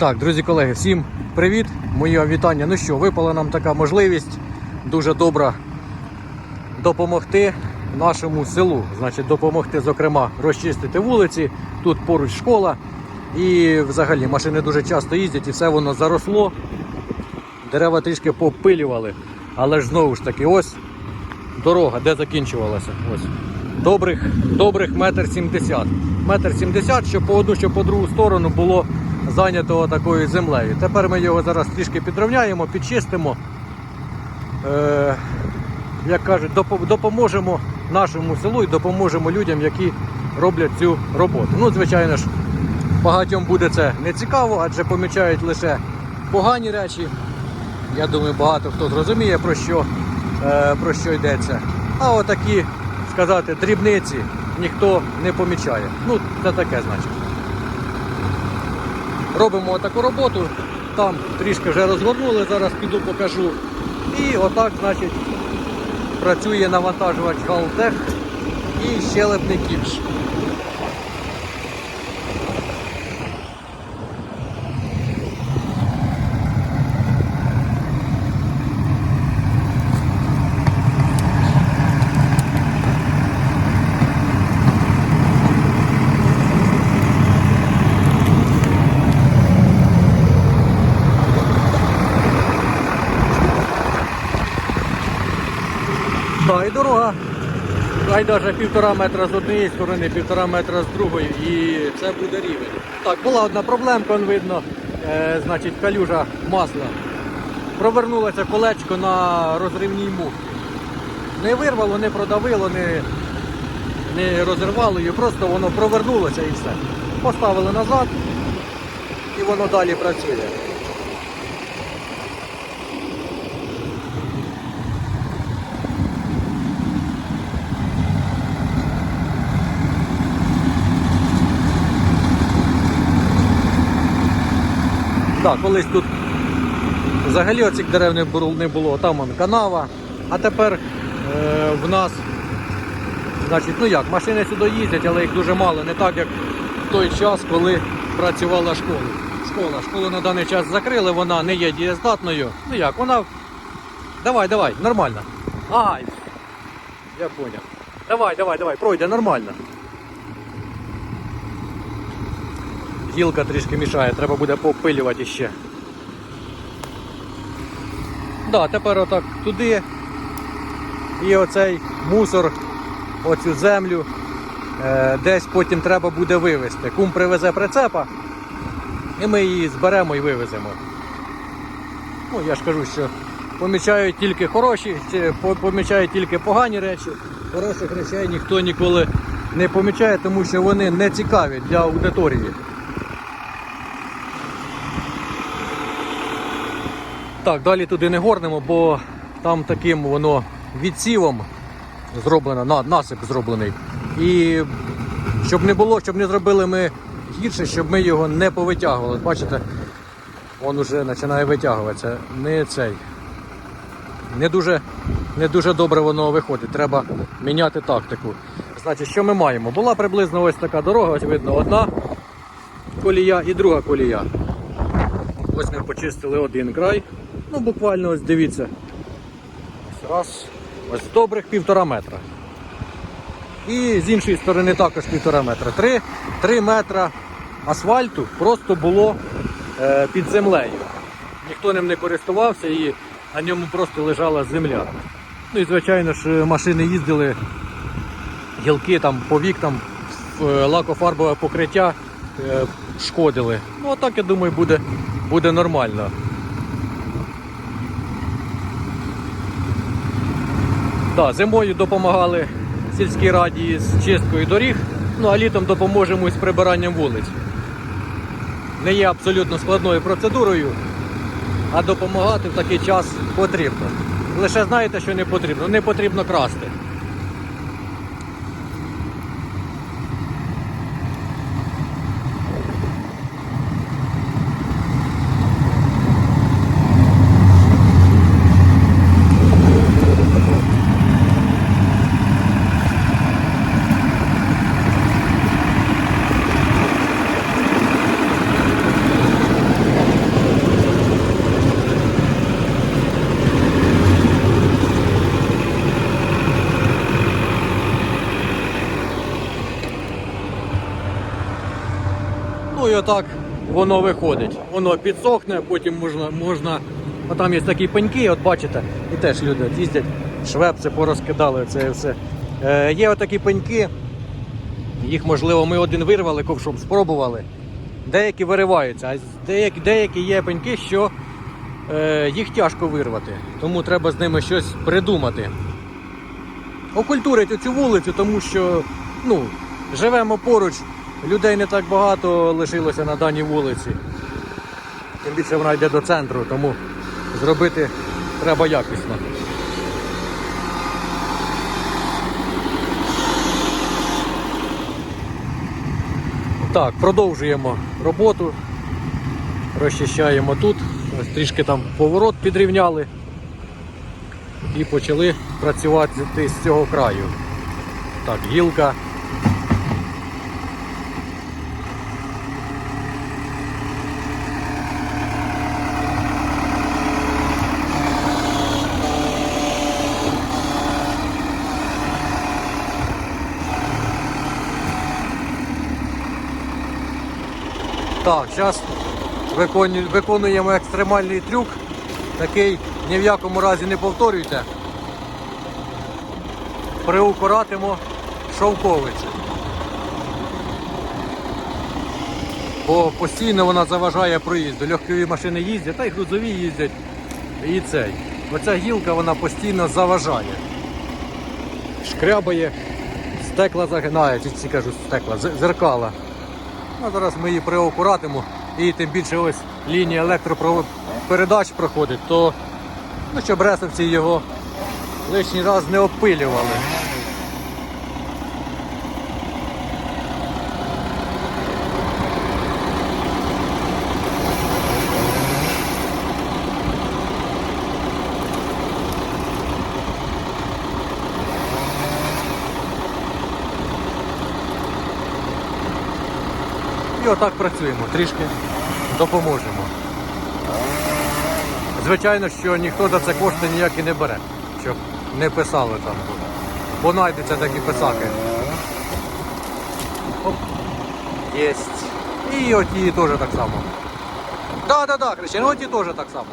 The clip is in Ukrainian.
Так, друзі колеги, всім привіт! Моє вітання. Ну що, випала нам така можливість дуже добра допомогти нашому селу. Значить, допомогти, зокрема, розчистити вулиці. Тут поруч школа. І взагалі машини дуже часто їздять і все воно заросло. Дерева трішки попилювали. Але ж знову ж таки, ось дорога, де закінчувалася. Ось. Добрих, добрих метр сімдесят. Метр сімдесят, що по одну, що по другу сторону було зайнято такою землею. Тепер ми його зараз трішки підрівняємо, підчистимо. Е, як кажуть, допоможемо нашому селу і допоможемо людям, які роблять цю роботу. Ну, звичайно ж, багатьом буде це не цікаво, адже помічають лише погані речі. Я думаю, багато хто зрозуміє, про що, е, про що йдеться. А отакі, сказати, дрібниці ніхто не помічає. Ну, це таке значить. Робимо таку роботу, там трішки вже розгорнули, зараз піду покажу. І отак, значить, працює навантажувач Галтех і щелепний кіпш. Да, і дорога. Навіть півтора метра з однієї сторони, півтора метра з другої, і це буде рівень. Так, була одна проблемка, видно, е, значить, калюжа масла. Провернулося колечко на розривній муфті. Не вирвало, не продавило, не, не розірвало її, просто воно провернулося і все. Поставили назад і воно далі працює. Так, колись тут взагалі оцих дерев не було, там вон канава. А тепер е, в нас, значить, ну як, машини сюди їздять, але їх дуже мало, не так як в той час, коли працювала школа. Школа. Школу на даний час закрили, вона не є дієздатною. Ну як, вона. Давай, давай, нормально. Ай! Я поняв. Давай, давай, давай, пройде нормально. Гілка трішки мішає, треба буде попилювати ще. Да, тепер отак туди. І оцей мусор, оцю землю, е, десь потім треба буде вивезти. Кум привезе прицепа, і ми її зберемо і вивеземо. Ну, я ж кажу, що помічають тільки хороші, чи по- помічають тільки погані речі. Хороших речей ніхто ніколи не помічає, тому що вони не цікаві для аудиторії. Так, далі туди не горнемо, бо там таким воно відсівом зроблено, на, насип зроблений. І щоб не було, щоб не зробили ми гірше, щоб ми його не повитягували. Бачите, він вже починає витягуватися. Не цей. Не дуже, не дуже добре воно виходить. Треба міняти тактику. Значить, що ми маємо? Була приблизно ось така дорога, ось видно, одна колія і друга колія. Ось ми почистили один край. Ну, буквально ось дивіться. Раз. Ось добрих півтора метра. І з іншої сторони також півтора метра. Три, три метра асфальту просто було е, під землею. Ніхто ним не користувався і на ньому просто лежала земля. Ну і звичайно ж машини їздили, гілки там по вікнам, е, лакофарбове покриття е, шкодили. Ну а так я думаю буде, буде нормально. Да, зимою допомагали сільській раді з чисткою доріг, ну а літом допоможемо із прибиранням вулиць. Не є абсолютно складною процедурою, а допомагати в такий час потрібно. Лише знаєте, що не потрібно. Не потрібно красти. Отак воно виходить. Воно підсохне, потім можна, можна. А там є такі пеньки, от бачите, і теж люди їздять, швепси порозкидали це все. Е, є отакі пеньки, їх можливо ми один вирвали, ковшом спробували. Деякі вириваються, а деякі, деякі є пеньки, що е, їх тяжко вирвати. Тому треба з ними щось придумати. Окультурить оцю вулицю, тому що ну, живемо поруч, людей не так багато лишилося на даній вулиці. Тим більше вона йде до центру, тому зробити треба якісно. Так, продовжуємо роботу. Розчищаємо тут. Ось трішки там поворот підрівняли і почали працювати з цього краю. Так, гілка. Так, зараз виконуємо екстремальний трюк. Такий ні в якому разі не повторюйте. Приукоратимо шовковицю. Бо постійно вона заважає проїзду. Легкові машини їздять, та й грузові їздять. І цей. Оця гілка вона постійно заважає. Шкрябає, стекла загинає, чи ці кажу стекла, зеркала. Ну, зараз ми її приокуратимо і тим більше ось лінія електропередач проходить, то ну, щоб ресовці його лишній раз не опилювали. І отак працюємо, трішки допоможемо. Звичайно, що ніхто за це кошти ніякі не бере, щоб не писали там. Бо знайдуться такі писаки. Єсть. І оті теж так само. Так, так, так, Христиан, оті теж так само.